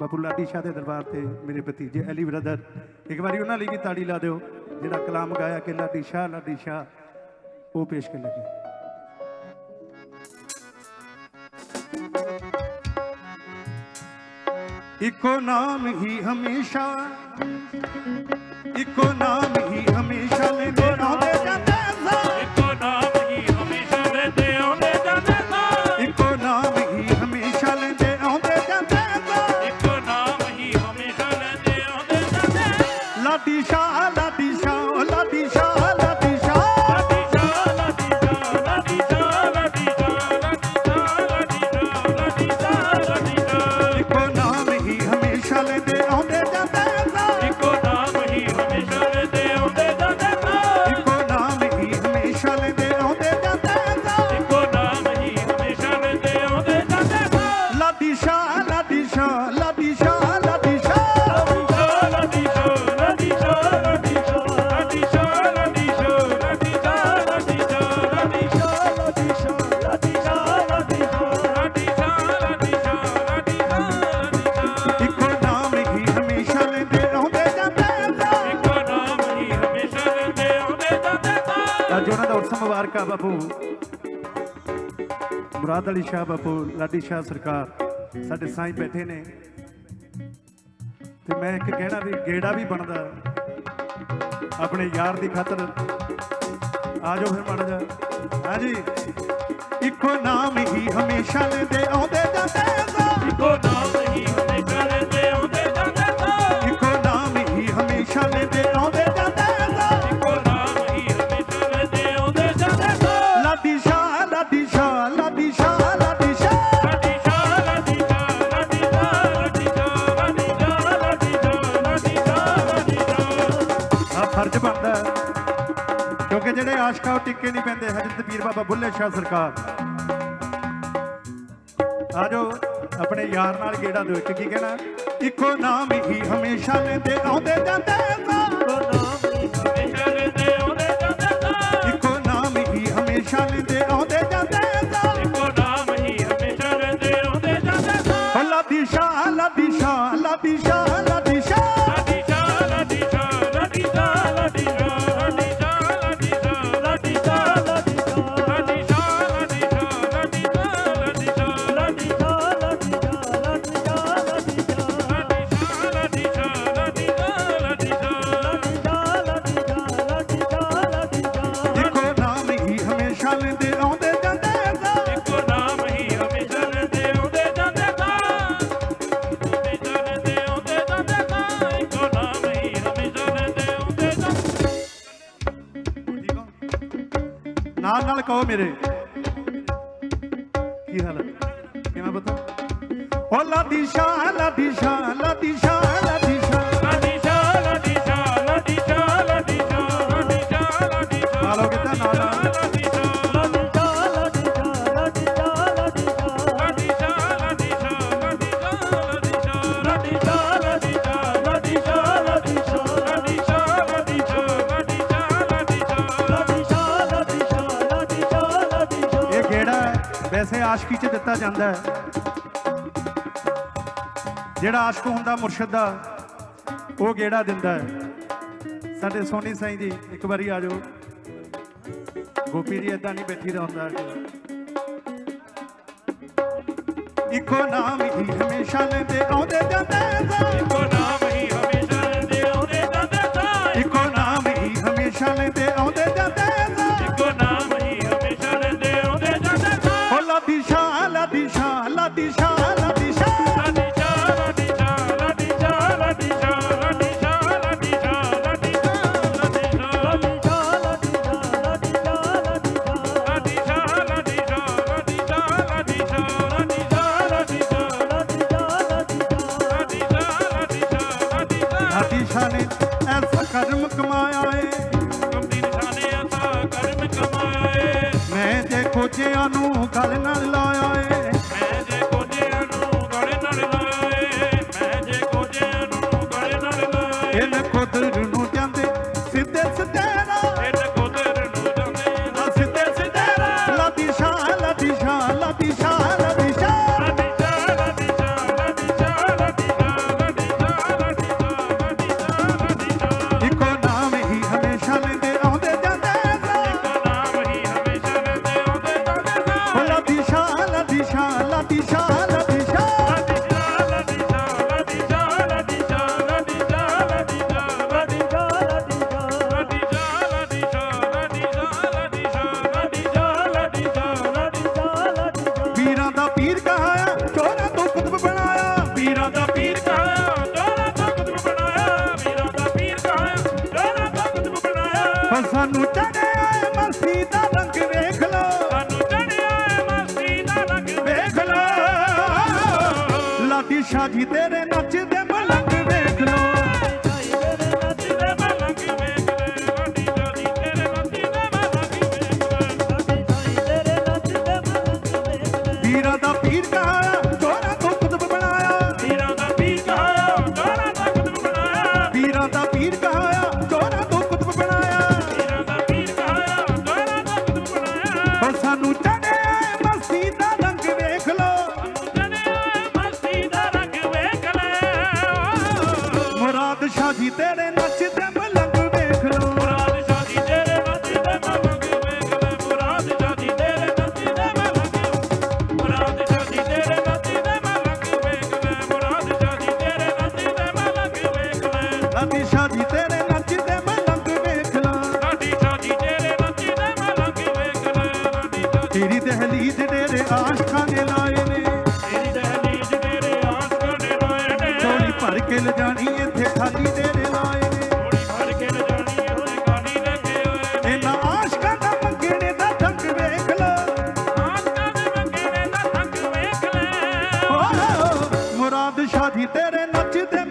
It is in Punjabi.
ਬਾਪੂ ਲਾਡੀ ਸ਼ਾਹ ਦੇ ਦਰਬਾਰ ਤੇ ਮੇਰੇ ਭਤੀਜੇ ਅਲੀ ਬ੍ਰਦਰ, ਇੱਕ ਵਾਰੀ ਉਹਨਾਂ ਲਈ ਵੀ ਤਾੜੀ ਲਾ ਦਿਓ, ਜਿਹੜਾ ਕਲਾਮ ਗਾਇਆ ਕਿ ਲਾਡੀ ਸ਼ਾਹ ਲਾਡੀ ਸ਼ਾਹ, ਉਹ ਪੇਸ਼ ਕਰ ਲੱਗੇ। ਇੱਕੋ ਨਾਮ ਹੀ ਹਮੇਸ਼ਾ, ਇੱਕੋ ਨਾਮ ਹੀ ਹਮੇਸ਼ਾ ਲੈਂਦੇ ਉਤਸਵ ਬਾਪੂ ਮੁਰਾਦ ਅਲੀ ਸ਼ਾਹ ਬਾਪੂ ਲਾਡੀ ਸ਼ਾਹ ਸਰਕਾਰ, ਸਾਡੇ ਸਾਈਂ ਬੈਠੇ ਨੇ। ਤੇ ਮੈਂ ਇੱਕ ਕਹਿਣਾ ਵੀ ਗੇੜਾ ਵੀ ਬਣਦਾ। ਆਪਣੇ ਯਾਰ ਦੀ ਖਾਤਰ। ਆ ਜਾਓ ਫਿਰ ਮੜ ਜਾ ਹਾਂਜੀ। ਇੱਕੋ ਨਾਮ ਹੀ ਹਮੇਸ਼ਾ ਲੈਂਦੇ ਆਸ਼ਕਾ ਉਹ ਟਿੱਕੇ ਨਹੀਂ ਪੈਂਦੇ ਹਜ਼ਰਤ ਪੀਰ ਬਾਬਾ ਬੁੱਲੇ ਸ਼ਾਹ ਸਰਕਾਰ। ਆਜੋ ਆਪਣੇ ਯਾਰ ਨਾਲ ਗੇੜਾ ਦਿਓ ਕੀ ਕਹਿਣਾ? ਇੱਕੋ ਨਾਮ ਹੀ ਹਮੇਸ਼ਾ ਲੈਂਦੇ, ਆਉਂਦੇ ਜਾਂਦੇ ਸਾਂ ਹਮੇਸ਼ਾ ਲੈਂਦੇ ਆਉਂਦੇ ਜਾਂਦੇ ਸਾਂ ਇੱਕੋ ਨਾਮ ਹੀ ਹਮੇਸ਼ਾ ਲੈਂਦੇ, ਆਉਂਦੇ ਜਾਂਦੇ ਸਾਂ ਇੱਕੋ ਨਾਮ ਹੀ ਹਮੇਸ਼ਾ ਲੈਂਦੇ ਆਉਂਦੇ ਜਾਂਦੇ ਸਾਂ ਓ ਲਾਡੀ ਸ਼ਾਹ ਲਾਡੀ ਸ਼ਾਹ ਲਾਡੀ ਸ਼ਾਹ ਸ਼ਾਹ। ਚੱਲਦੇ ਆਉਂਦੇ ਜਾਂਦੇ ਦਾ ਇੱਕੋ ਨਾਮ ਹੀ ਆਵੇ ਚੱਲਦੇ ਆਉਂਦੇ ਜਾਂਦੇ ਦਾ ਆਵੇ ਚੱਲਦੇ ਆਉਂਦੇ ਜਾਂਦੇ ਦਾ ਇੱਕੋ ਨਾਮ ਹੀ ਆਵੇ ਚੱਲਦੇ ਆਉਂਦੇ ਜਾਂਦੇ ਨਾਲ ਨਾਲ ਕਹੋ ਮੇਰੇ। ਕੀ ਹਾਲ ਕਿਵੇਂ ਬਤਾ ਓ ਲਾਦੀ ਸ਼ਾਹ ਲਾਦੀ ਸ਼ਾਹ ਲਾਦੀ ਸ਼ਾਹ ਲਾਦੀ ਵੈਸੇ ਆਸ਼ਕੀ ਚ ਦਿੱਤਾ ਜਾਂਦਾ ਹੈ। ਜਿਹੜਾ ਆਸ਼ਕ ਹੁੰਦਾ ਮੁਰਸ਼ਿਦ ਦਾ ਉਹ ਗੇੜਾ ਦਿੰਦਾ ਹੈ। ਸਾਡੇ ਸੋਨੀ ਸਾਈਂ ਜੀ ਇੱਕ ਵਾਰੀ ਆ ਜਾਓ। ਗੋਪੀ ਜੀ ਇਦਾਂ ਨਹੀਂ ਬੈਠੀ ਦਾ ਹੁੰਦਾ। ਇੱਕੋ ਨਾਮ ਹੀ ਹਮੇਸ਼ਾ ਲੈਂਦੇ ਆਉਂਦੇ ਜਾਂਦੇ ਸਾਂ ਇੱਕੋ ਨਾਮ ਹੀ ਹਮੇਸ਼ਾ ਲੈਂਦੇ ਆਉਂਦੇ ਜਾਂਦੇ ਸਾਂ ਇੱਕੋ ਨਾਮ ਹੀ ਹਮੇਸ਼ਾ ਲੈਂਦੇ ਆਉਂਦੇ ਜਾਂਦੇ ਖੋਜਿਆਂ ਨੂੰ ਗੱਲ ਨਾਲ ਲਾਇਆ ਏ। ਮੈਂ ਜੇ ਕੋਜਿਆਂ ਨੂੰ ਗਲੇ ਨਾਲ ਲਾਏ ਮੈਂ ਜੇ ਕੋਜਿਆਂ ਨੂੰ ਗਲੇ ਨਾਲ ਲਾਏ ਇਹਨ ਕੁਦਰ ਨੂੰ ਜਾਂਦੇ ਸਿੱਧੇ ਸਿੱਧੇ ਆ ਸਾਨੂੰ ਚੜਿਆ ਏ ਮਸਤੀ ਦਾ ਰੰਗ ਵੇਖ ਲੋ ਸਾਨੂੰ ਚੜਿਆ ਏ ਮਸਤੀ ਦਾ ਰੰਗ ਵੇਖ ਲੋ ਲਾਤੀ ਸ਼ਾਹ ਜੀ ਤੇਰੇ ਨੱਚਦੇ ਮਲੰਗ ਵੇਖ ਲੋ ਵੀਰਾ ਦਾ ਪੀਰ ਕਹਾਇਆ ਦੋਰਾ ਤੋਂ ਕੁਤਬ ਬਣਾਇਆ। ਵੀਰਾ ਦਾ ਪੀਰ ਕਹਾਇਆ ਦੋਰਾ ਦਾ ਕੁਤਬ ਬਣਾਇਆ। ਵੀਰਾ ਦਾ ਪੀਰ ਕਹਾਇਆ ਮੁਰਾਦ ਸ਼ਾਹ ਜੀ ਤੇਰੇ ਨੱਚਦੇ ਮਲੰਗ ਵੇਖ ਲੋ ਮੁਰਾਦ ਤੇਰੇ ਨੱਚਦੇ ਮਲੰਗ ਵੇਖ ਲੈ ਮੁਰਾਦ ਸ਼ਾਦੀ ਤੇਰੇ ਨੱਚਦੇ ਮਲੰਗ ਮੁਰਾਦ ਤੇਰੇ ਨੱਚਦੇ ਮਲੰਗ ਵੇਖ ਲੈ ਮੁਰਾਦ ਸ਼ਾਦੀ ਤੇਰੇ ਨੱਚਦੇ ਮਲੰਗ ਵੇਖ ਲੈ ਲਾਡੀ ਝੋਲੀ ਭਰ ਕੇ ਲਿਜਾਣੀ ਇੱਥੇ ਖਾਲੀ ਡੇਰੇ ਲਾਏ ਨੇ। ਥੋੜੀ ਭਰ ਕੇ ਲਿਜਾਣੀ ਇੱਥੇ ਖਾਲੀ ਲੈ ਕੇ ਆਏ ਨੇ। ਇਹਨਾਂ ਆਸ਼ਕਾਂ ਦਾ ਮੰਗਣੇ ਦਾ ਢੰਗ ਵੇਖ ਲੋ। ਆਸਕਾਂ ਦੇ ਮੰਗਣੇ ਦਾ ਥੱਕ ਵੇਖ ਲੈ। ਓ, ਮੁਰਾਦ ਸ਼ਾਹ ਜੀ ਤੇਰੇ ਨੱਚਦੇ